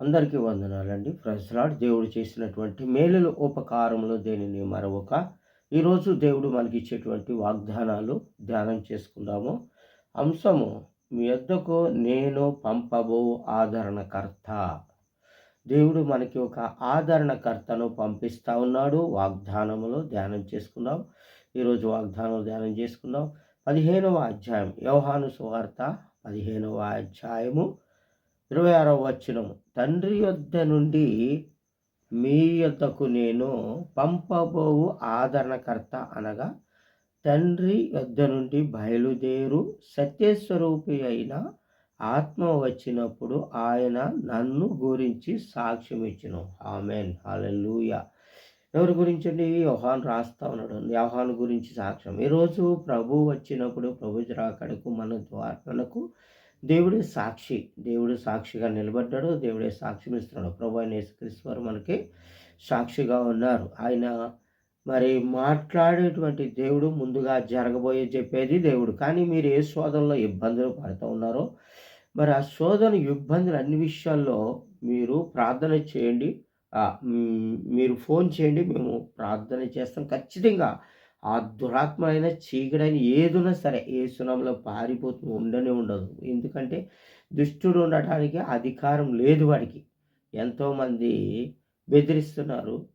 అందరికీ వందనాలండి. ప్రజలాడ్ దేవుడు చేసినటువంటి మేలుల ఉపకారములు దేనిని మరొక ఈరోజు దేవుడు మనకి ఇచ్చేటువంటి వాగ్దానాలు ధ్యానం చేసుకుందాము. అంశము మీ యొద్దకు నేను పంపబో ఆదరణకర్త. దేవుడు మనకి ఒక ఆదరణకర్తను పంపిస్తా ఉన్నాడు. వాగ్దానములు ధ్యానం చేసుకుందాం. ఈరోజు వాగ్దానం ధ్యానం చేసుకుందాం. పదిహేనవ అధ్యాయం యోహాను సువార్త పదిహేనవ అధ్యాయము ఇరవై ఆరవ వచనము. తండ్రి యొద్ద నుండి మీ యొద్దకు నేను పంపబోవు ఆదరణకర్త అనగా తండ్రి యొద్ద నుండి బయలుదేరు సత్యస్వరూపి అయిన ఆత్మ వచ్చినప్పుడు ఆయన నన్ను గురించి సాక్ష్యం ఇచ్చును ఆమెన్. హాలూయ ఎవరి గురించి అండి యోహాన్ రాస్తా ఉన్నాడు. యోహాన్ గురించి సాక్ష్యం. ఈరోజు ప్రభు వచ్చినప్పుడు ప్రభు రాకడకు మన ద్వారాలకు దేవుడే సాక్షి. దేవుడు సాక్షిగా నిలబడ్డాడు. దేవుడే సాక్ష్యం ఇస్తున్నాడు ప్రభు అయిన యేసుక్రీశ్వరు మనకి సాక్షిగా ఉన్నారు. ఆయన మరి మాట్లాడేటువంటి దేవుడు ముందుగా జరగబోయే చెప్పేది దేవుడు. కానీ మీరు ఏ శోధనలో ఇబ్బందులు పడుతూ ఉన్నారో మరి ఆ శోధన ఇబ్బందులు అన్ని విషయాల్లో మీరు ప్రార్థన చేయండి. మీరు ఫోన్ చేయండి. మేము ప్రార్థన చేస్తాం. ఖచ్చితంగా ఆ దురాత్మైన చీకడైన ఏదున్నా సరే ఏ సునంలో పారిపోతూ ఉండనే ఉండదు. ఎందుకంటే దుష్టుడు ఉండటానికి అధికారం లేదు వాడికి. ఎంతోమంది బెదిరిస్తున్నారు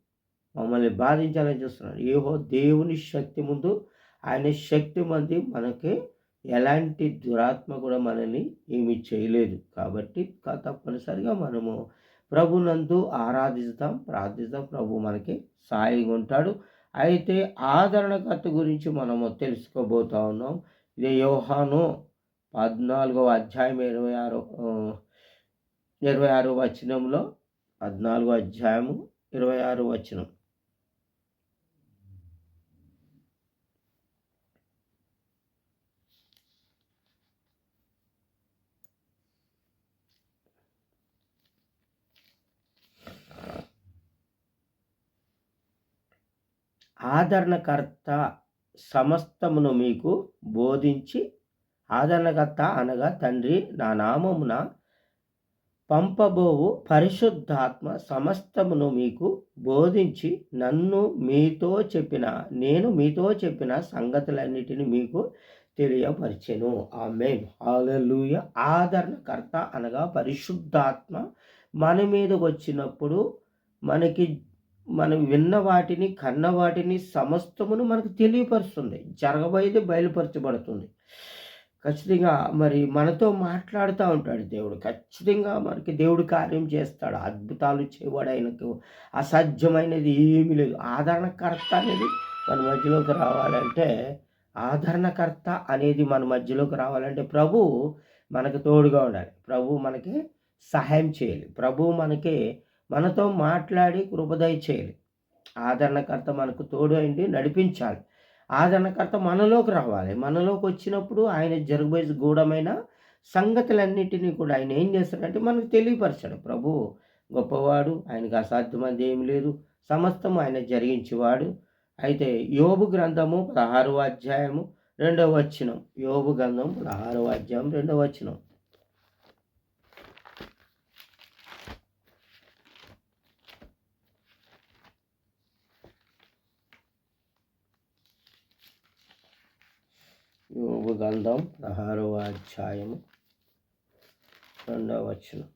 మమ్మల్ని బాధించాలని చూస్తున్నారు. ఏహో దేవుని శక్తి ముందు ఆయన శక్తి మంది మనకి ఎలాంటి దురాత్మ కూడా మనల్ని ఏమి చేయలేదు. కాబట్టి తప్పనిసరిగా మనము ప్రభునందు ఆరాధిస్తాం ప్రార్థిస్తాం. ప్రభు మనకి సాయిగా ఉంటాడు. అయితే ఆదరణకర్త గురించి మనము తెలుసుకోబోతా ఉన్నాం. ఇది యోహాను పద్నాలుగవ అధ్యాయం ఇరవై ఆరు ఇరవై ఆరు వచనంలో పద్నాలుగో అధ్యాయము ఇరవై ఆరు వచనం. ఆదరణకర్త సమస్తమును మీకు బోధించి ఆదరణకర్త అనగా తండ్రి నా నామమున పంపబోవు పరిశుద్ధాత్మ సమస్తమును మీకు బోధించి నన్ను మీతో చెప్పిన నేను మీతో చెప్పిన సంగతులన్నిటిని మీకు తెలియపరిచెను. ఆమె ఆలూయ ఆదరణకర్త అనగా పరిశుద్ధాత్మ. మన మీదకి వచ్చినప్పుడు మనకి మనం విన్న వాటిని కన్న వాటిని సమస్తమును మనకు తెలియపరుస్తుంది. జరగబోయేది బయలుపరచబడుతుంది. ఖచ్చితంగా మరి మనతో మాట్లాడుతూ ఉంటాడు దేవుడు. ఖచ్చితంగా మనకి దేవుడు కార్యం చేస్తాడు. అద్భుతాలు చేయవాడు ఆయనకు అసాధ్యమైనది ఏమీ లేదు. ఆదరణకర్త అనేది మన మధ్యలోకి రావాలంటే ఆదరణకర్త అనేది మన మధ్యలోకి రావాలంటే ప్రభు మనకు తోడుగా ఉండాలి. ప్రభు మనకి సహాయం చేయాలి. ప్రభు మనకి మనతో మాట్లాడి కృపదయ చేయాలి. ఆదరణకర్త మనకు తోడు అయింది నడిపించాలి. ఆదరణకర్త మనలోకి రావాలి. మనలోకి వచ్చినప్పుడు ఆయన జరగబోయే గూఢమైన సంగతులన్నిటినీ కూడా ఆయన ఏం చేస్తాడంటే మనకు తెలియపరచాడు ప్రభు గొప్పవాడు ఆయనకు అసాధ్యమైనది ఏమి లేదు. సమస్తం ఆయన జరిగించేవాడు. అయితే యోబు గ్రంథము పదహారవ అధ్యాయము రెండవ వచనం. యోబు గ్రంథం పదహారవ అధ్యాయం రెండవ వచనం. యోగు గంధం పదహారవ అధ్యాయము రెండవ వచనం.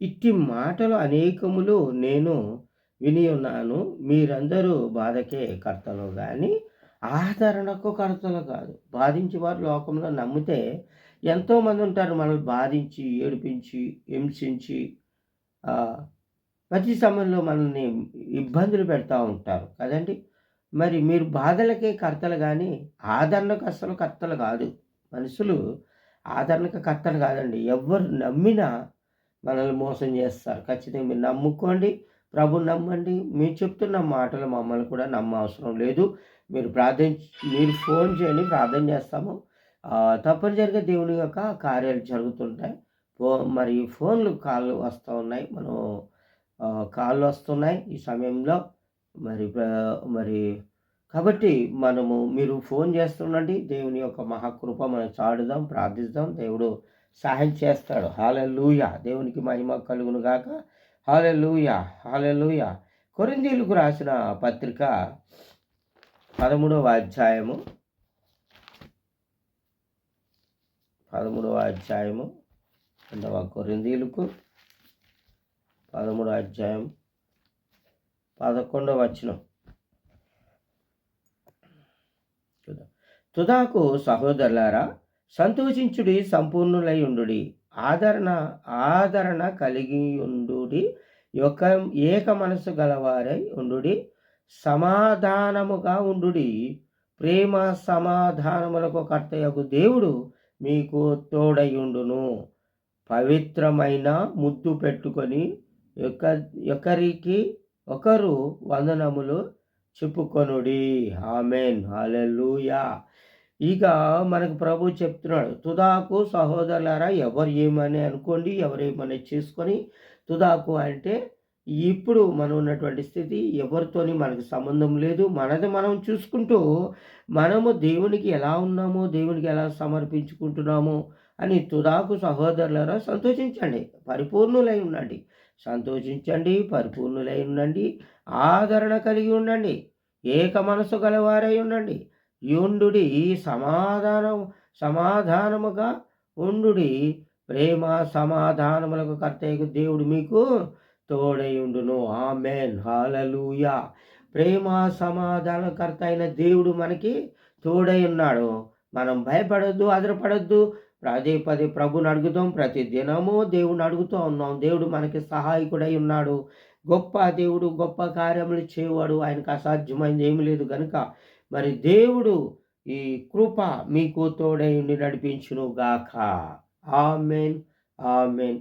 ఇట్టి మాటలు అనేకములు నేను విని ఉన్నాను. మీరందరూ బాధకే కర్తలు కానీ ఆదరణకు కర్తలు కాదు. బాధించి వారు లోకంలో నమ్మితే ఎంతోమంది ఉంటారు మనల్ని బాధించి ఏడిపించి హింసించి ప్రతి సమయంలో మనల్ని ఇబ్బందులు పెడతా ఉంటారు కదండి. మరి మీరు బాధలకే కర్తలు కానీ ఆదరణకు అసలు కర్తలు కాదు. మనుషులు ఆదరణకు కర్తలు కాదండి. ఎవరు నమ్మినా మనల్ని మోసం చేస్తారు. ఖచ్చితంగా మీరు నమ్ముకోండి. ప్రభు నమ్మండి. మీరు చెప్తున్న మాటలు మమ్మల్ని కూడా నమ్మ అవసరం లేదు. మీరు ప్రార్థన మీరు ఫోన్ చేయండి. ప్రార్థన చేస్తాము. తప్పనిసరిగా దేవుని యొక్క కార్యాలు జరుగుతుంటాయి. ఫో మరి ఫోన్లు కాళ్ళు వస్తూ ఉన్నాయి. మనం కాళ్ళు వస్తున్నాయి ఈ సమయంలో. మరి మరి కాబట్టి మనము మీరు ఫోన్ చేస్తుండండి దేవుని యొక్క మహాకృప మనం చాడుదాం ప్రార్థిద్దాం దేవుడు సహాయం చేస్తాడు. హాలెలూయ దేవునికి మహిమ కలుగును గాక. హాలెలూయ హాలెలూయ కొరిందీలకు రాసిన పత్రిక పదమూడవ అధ్యాయము. పదమూడవ అధ్యాయము రెండవ కొరిందీలకు పదమూడు అధ్యాయం పదకొండవ వచనం. తుదాకు సహోదరులారా సంతోషించుడి సంపూర్ణులై ఉండు ఆదరణ ఆదరణ కలిగి ఉండు యొక్క ఏక మనసు గలవారై ఉండు సమాధానముగా ఉండు ప్రేమ సమాధానములకు కర్తయ్యకు దేవుడు మీకు తోడయుండును పవిత్రమైన ముద్దు పెట్టుకొని యొక్క ఒకరికి ఒకరు వందనములు చెప్పుకొనుడి. ఆమెన్. హాలెల్లుయా. ఇక మనకు ప్రభు చెప్తున్నాడు తుదాకు సహోదరులారా ఎవరు ఏమని అనుకోండి ఎవరు ఏమని చేసుకొని తుదాకు అంటే ఇప్పుడు మనం ఉన్నటువంటి స్థితి ఎవరితోని మనకు సంబంధం లేదు. మనది మనం చూసుకుంటూ మనము దేవునికి ఎలా ఉన్నామో దేవునికి ఎలా సమర్పించుకుంటున్నామో అని తుదాకు సహోదరులారా సంతోషించండి. పరిపూర్ణులై ఉండండి. సంతోషించండి పరిపూర్ణులై ఉండండి ఆదరణ కలిగి ఉండండి ఏక మనసు గలవారై ఉండండి యుండుడి సమాధానం సమాధానముగా ఉండుడి. ప్రేమ సమాధానములకు కర్తయ్యకు దేవుడు మీకు తోడయుండును. ఆమెన్. హాలలుయా ప్రేమ సమాధానకర్త అయిన దేవుడు మనకి తోడై ఉన్నాడు. మనం భయపడద్దు అదరపడద్దు పదే పదే ప్రభుని అడుగుతాం ప్రతి దినము దేవుని అడుగుతూ ఉన్నాం. దేవుడు మనకి సహాయకుడై ఉన్నాడు. గొప్ప దేవుడు గొప్ప కార్యములు చేయవాడు ఆయనకు అసాధ్యమైంది ఏమి లేదు కనుక మరి దేవుడు ఈ కృప మీకు తోడై నడిపించును గాక ఆమెన్ ఆమెన్.